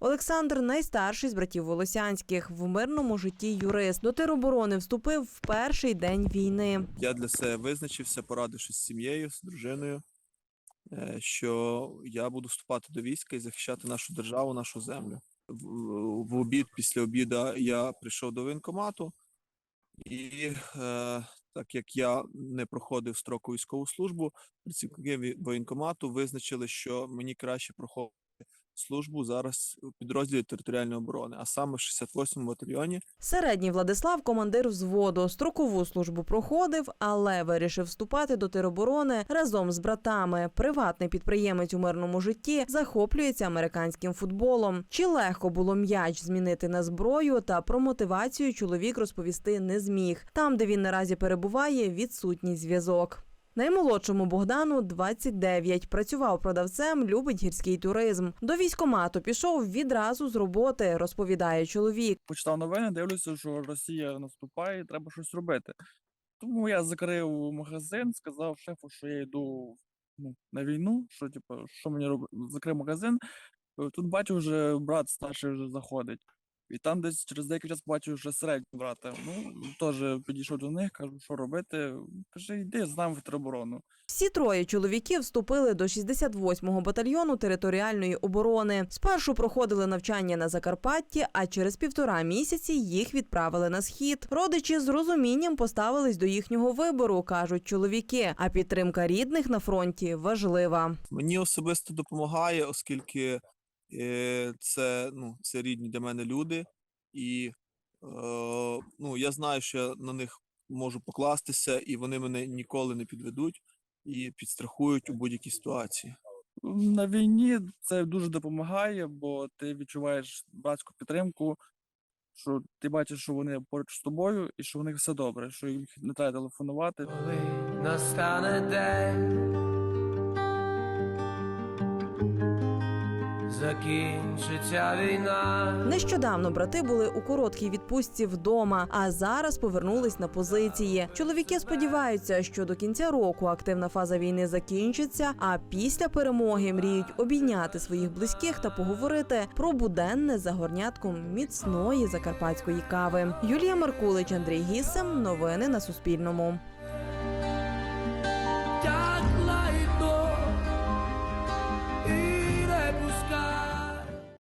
Олександр найстарший з братів Волосянських. В мирному житті юрист. До тероборони вступив в перший день війни. Я для себе визначився, порадившись з сім'єю, з дружиною, е, що я буду вступати до війська і захищати нашу державу, нашу землю. В, обід, після обіду я прийшов до воєнкомату, і е, так як я не проходив строку військову службу, працівники воєнкомату визначили, що мені краще проходити службу зараз у підрозділі територіальної оборони, а саме в 68-му батальйоні Середній Владислав, командир взводу, строкову службу проходив, але вирішив вступати до тероборони разом з братами. Приватний підприємець у мирному житті захоплюється американським футболом. Чи легко було м'яч змінити на зброю? Та про мотивацію чоловік розповісти не зміг. Там, де він наразі перебуває, відсутній зв'язок. Наймолодшому Богдану 29. Працював продавцем, любить гірський туризм. До військомату пішов відразу з роботи, розповідає чоловік. почитав новини, дивлюся, що Росія наступає, треба щось робити. Тому я закрив магазин, сказав шефу, що я йду ну, на війну, що типу, що мені робити. Закрив магазин. Тут бачу, вже брат старший вже заходить. І там десь через деякий час бачу вже середнього брата. Ну, теж підійшов до них, кажу, що робити. Каже, йди з нами в тероборону. Всі троє чоловіків вступили до 68-го батальйону територіальної оборони. Спершу проходили навчання на Закарпатті, а через півтора місяці їх відправили на схід. Родичі з розумінням поставились до їхнього вибору, кажуть чоловіки. А підтримка рідних на фронті важлива. Мені особисто допомагає, оскільки це, ну, це рідні для мене люди, і е, ну, я знаю, що я на них можу покластися, і вони мене ніколи не підведуть і підстрахують у будь-якій ситуації. На війні це дуже допомагає, бо ти відчуваєш братську підтримку, що ти бачиш, що вони поруч з тобою і що в них все добре, що їх не треба телефонувати. Коли настане день, закінчиться війна. Нещодавно брати були у короткій відпустці вдома, а зараз повернулись на позиції. Чоловіки сподіваються, що до кінця року активна фаза війни закінчиться. А після перемоги мріють обійняти своїх близьких та поговорити про буденне за горнятком міцної закарпатської кави. Юлія Маркулич, Андрій Гісем. Новини на Суспільному.